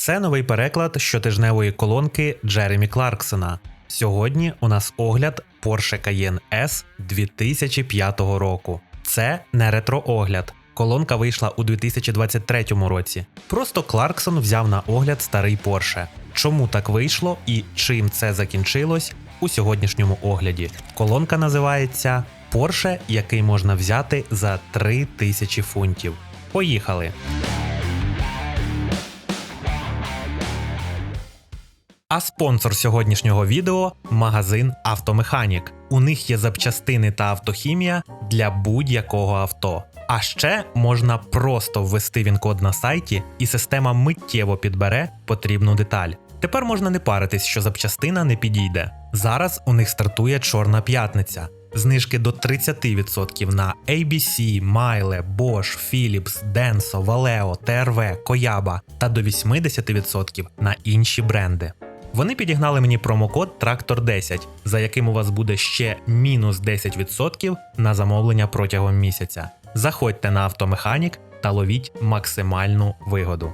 Це новий переклад щотижневої колонки Джеремі Кларксона. Сьогодні у нас огляд Porsche Cayenne S 2005 року. Це не ретро-огляд. Колонка вийшла у 2023 році. Просто Кларксон взяв на огляд старий Porsche. Чому так вийшло і чим це закінчилось у сьогоднішньому огляді? Колонка називається Porsche, який можна взяти за 3000 фунтів. Поїхали! А спонсор сьогоднішнього відео магазин Автомеханік. У них є запчастини та автохімія для будь-якого авто. А ще можна просто ввести він-код на сайті, і система миттєво підбере потрібну деталь. Тепер можна не паритись, що запчастина не підійде. Зараз у них стартує Чорна п'ятниця. Знижки до 30% на ABC, Mile, Bosch, Philips, Denso, Valeo, TRV, Koyaba та до 80% на інші бренди. Вони підігнали мені промокод Трактор 10, за яким у вас буде ще мінус 10% на замовлення протягом місяця. Заходьте на автомеханік та ловіть максимальну вигоду.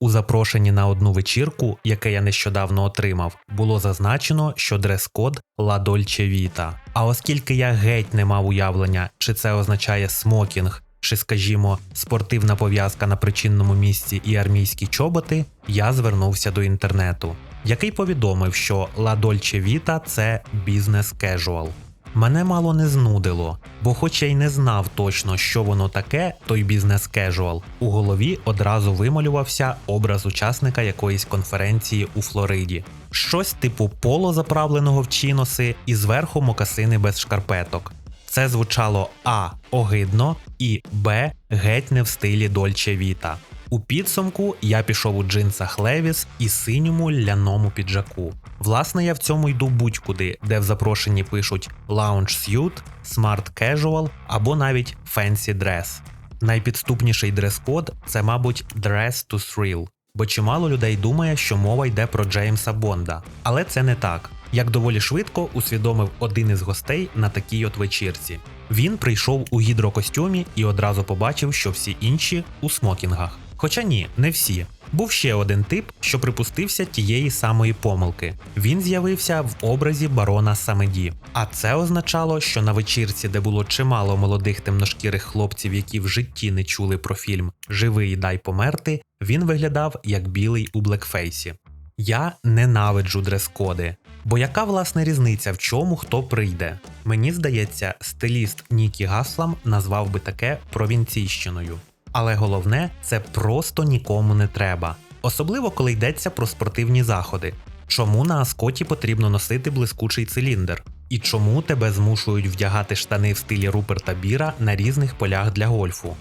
У запрошенні на одну вечірку, яке я нещодавно отримав, було зазначено, що дрес-код Dolce Vita. А оскільки я геть не мав уявлення, чи це означає смокінг, чи, скажімо, спортивна пов'язка на причинному місці і армійські чоботи, я звернувся до інтернету, який повідомив, що La Dolce Vita – це бізнес кежуал. Мене мало не знудило, бо, хоч я й не знав точно, що воно таке, той бізнес кежуал, у голові одразу вималювався образ учасника якоїсь конференції у Флориді. Щось типу поло заправленого в чіноси і зверху мокасини без шкарпеток. Це звучало А. Огидно і Б. Геть не в стилі Дольче Віта. У підсумку я пішов у джинсах Levi's і синьому ляному піджаку. Власне, я в цьому йду будь-куди, де в запрошенні пишуть Lounge Suit, Smart Casual або навіть Fancy Dress. Найпідступніший дрес-код це, мабуть, Dress to Thrill, бо чимало людей думає, що мова йде про Джеймса Бонда. Але це не так. Як доволі швидко усвідомив один із гостей на такій от вечірці. Він прийшов у гідрокостюмі і одразу побачив, що всі інші у смокінгах. Хоча ні, не всі. Був ще один тип, що припустився тієї самої помилки. Він з'явився в образі барона Самеді. А це означало, що на вечірці, де було чимало молодих темношкірих хлопців, які в житті не чули про фільм Живий дай померти, він виглядав як білий у блекфейсі. Я ненавиджу дрес-коди. Бо яка власне різниця в чому хто прийде? Мені здається, стиліст Нікі Гаслам назвав би таке провінційщиною. Але головне, це просто нікому не треба, особливо коли йдеться про спортивні заходи. Чому на аскоті потрібно носити блискучий циліндр? І чому тебе змушують вдягати штани в стилі Руперта Біра на різних полях для гольфу?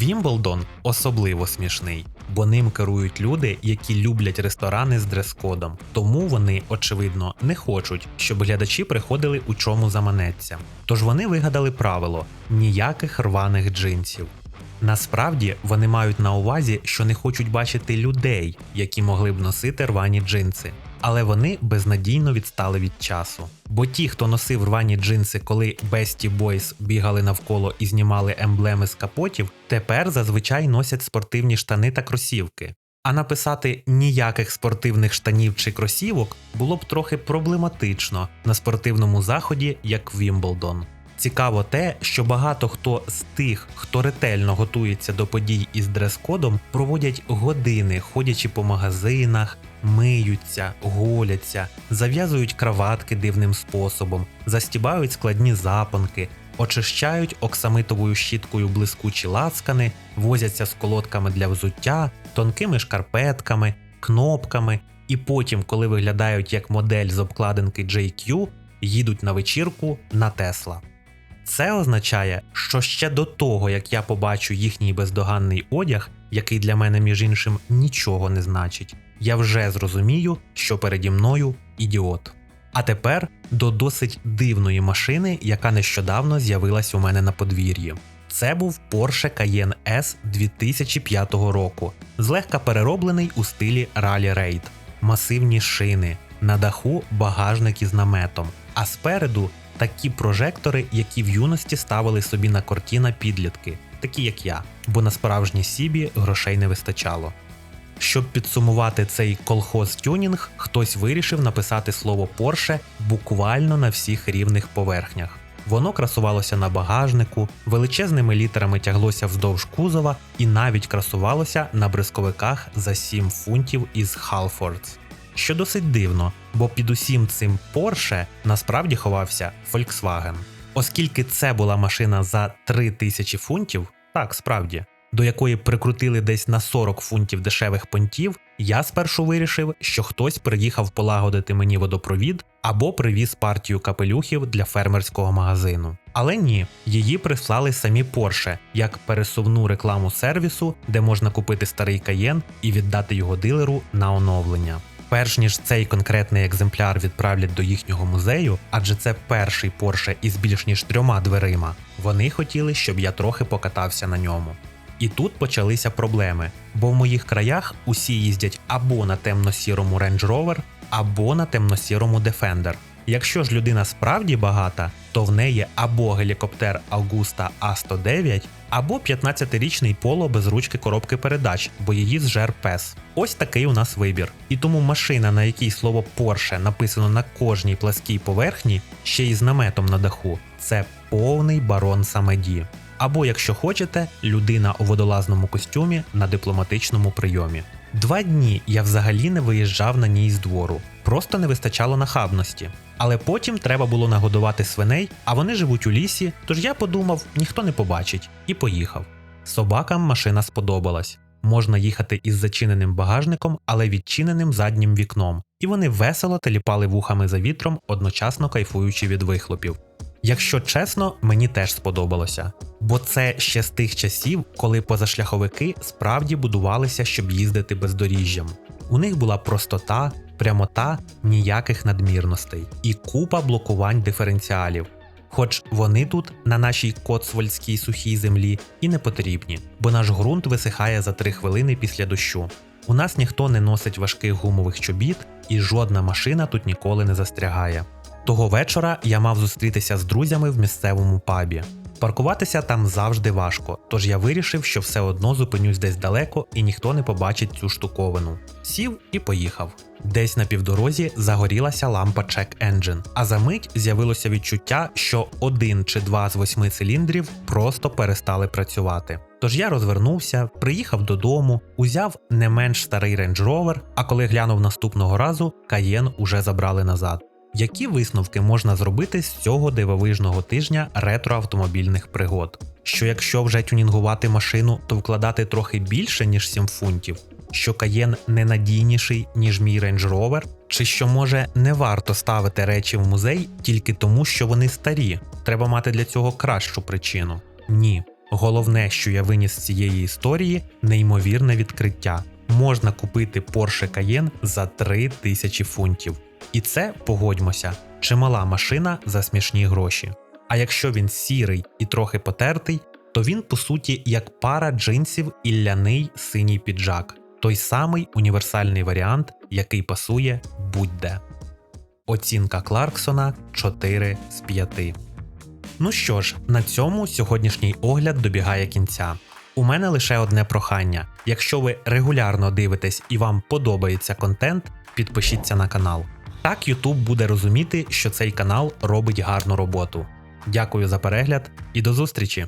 Вімблдон особливо смішний, бо ним керують люди, які люблять ресторани з дрес-кодом. Тому вони, очевидно, не хочуть, щоб глядачі приходили у чому заманеться. Тож вони вигадали правило ніяких рваних джинсів. Насправді вони мають на увазі, що не хочуть бачити людей, які могли б носити рвані джинси. Але вони безнадійно відстали від часу. Бо ті, хто носив рвані джинси, коли Bestie Boys бігали навколо і знімали емблеми з капотів, тепер зазвичай носять спортивні штани та кросівки. А написати ніяких спортивних штанів чи кросівок було б трохи проблематично на спортивному заході, як Вімблдон. Цікаво те, що багато хто з тих, хто ретельно готується до подій із дрес-кодом, проводять години, ходячи по магазинах, миються, голяться, зав'язують краватки дивним способом, застібають складні запонки, очищають оксамитовою щіткою блискучі лацкани, возяться з колодками для взуття, тонкими шкарпетками, кнопками, і потім, коли виглядають як модель з обкладинки JQ, їдуть на вечірку на Тесла. Це означає, що ще до того, як я побачу їхній бездоганний одяг, який для мене, між іншим, нічого не значить, я вже зрозумію, що переді мною ідіот. А тепер до досить дивної машини, яка нещодавно з'явилась у мене на подвір'ї. Це був Porsche Cayenne S 2005 року, злегка перероблений у стилі Rally Raid. масивні шини, на даху багажник із наметом, а спереду такі прожектори, які в юності ставили собі на кортіна підлітки, такі як я, бо на справжній сібі грошей не вистачало. Щоб підсумувати цей колхоз тюнінг, хтось вирішив написати слово Porsche буквально на всіх рівних поверхнях. Воно красувалося на багажнику, величезними літерами тяглося вздовж кузова і навіть красувалося на бризковиках за 7 фунтів із Halfords. Що досить дивно, бо під усім цим Porsche насправді ховався Volkswagen. Оскільки це була машина за 3000 фунтів, так справді, до якої прикрутили десь на 40 фунтів дешевих понтів, я спершу вирішив, що хтось приїхав полагодити мені водопровід або привіз партію капелюхів для фермерського магазину. Але ні, її прислали самі Porsche як пересувну рекламу сервісу, де можна купити старий каєн і віддати його дилеру на оновлення. Перш ніж цей конкретний екземпляр відправлять до їхнього музею, адже це перший Porsche із більш ніж трьома дверима, вони хотіли, щоб я трохи покатався на ньому. І тут почалися проблеми, бо в моїх краях усі їздять або на темно-сірому Range Rover, або на темно-сірому Defender. Якщо ж людина справді багата, то в неї або гелікоптер Augusta A109, або 15-річний поло без ручки коробки передач, бо її зжер пес. Ось такий у нас вибір. І тому машина, на якій слово Porsche написано на кожній пласкій поверхні, ще й з наметом на даху, це повний барон Самеді. Або, якщо хочете, людина у водолазному костюмі на дипломатичному прийомі. Два дні я взагалі не виїжджав на ній з двору, просто не вистачало нахабності. Але потім треба було нагодувати свиней, а вони живуть у лісі, тож я подумав, ніхто не побачить, і поїхав. Собакам машина сподобалась. Можна їхати із зачиненим багажником, але відчиненим заднім вікном, і вони весело теліпали вухами за вітром, одночасно кайфуючи від вихлопів. Якщо чесно, мені теж сподобалося, бо це ще з тих часів, коли позашляховики справді будувалися, щоб їздити бездоріжжям. У них була простота, прямота, ніяких надмірностей і купа блокувань диференціалів. Хоч вони тут, на нашій коцвольській сухій землі, і не потрібні, бо наш ґрунт висихає за 3 хвилини після дощу. У нас ніхто не носить важких гумових чобіт, і жодна машина тут ніколи не застрягає. Того вечора я мав зустрітися з друзями в місцевому пабі. Паркуватися там завжди важко, тож я вирішив, що все одно зупинюсь десь далеко і ніхто не побачить цю штуковину. Сів і поїхав. Десь на півдорозі загорілася лампа Check Engine, а за мить з'явилося відчуття, що один чи два з восьми циліндрів просто перестали працювати. Тож я розвернувся, приїхав додому, узяв не менш старий Range Rover, а коли глянув наступного разу, Cayenne уже забрали назад. Які висновки можна зробити з цього дивовижного тижня ретроавтомобільних пригод? Що якщо вже тюнінгувати машину, то вкладати трохи більше, ніж 7 фунтів, що Cayenne ненадійніший, ніж мій Range Rover, чи що може не варто ставити речі в музей тільки тому, що вони старі, треба мати для цього кращу причину? Ні. Головне, що я виніс з цієї історії, неймовірне відкриття. Можна купити Porsche Cayenne за 3000 фунтів. І це, погодьмося, чимала машина за смішні гроші. А якщо він сірий і трохи потертий, то він по суті як пара джинсів і ляний синій піджак, той самий універсальний варіант, який пасує будь-де. Оцінка Кларксона 4 з 5. Ну що ж, на цьому сьогоднішній огляд добігає кінця. У мене лише одне прохання: якщо ви регулярно дивитесь і вам подобається контент, підпишіться на канал. Так Ютуб буде розуміти, що цей канал робить гарну роботу. Дякую за перегляд і до зустрічі!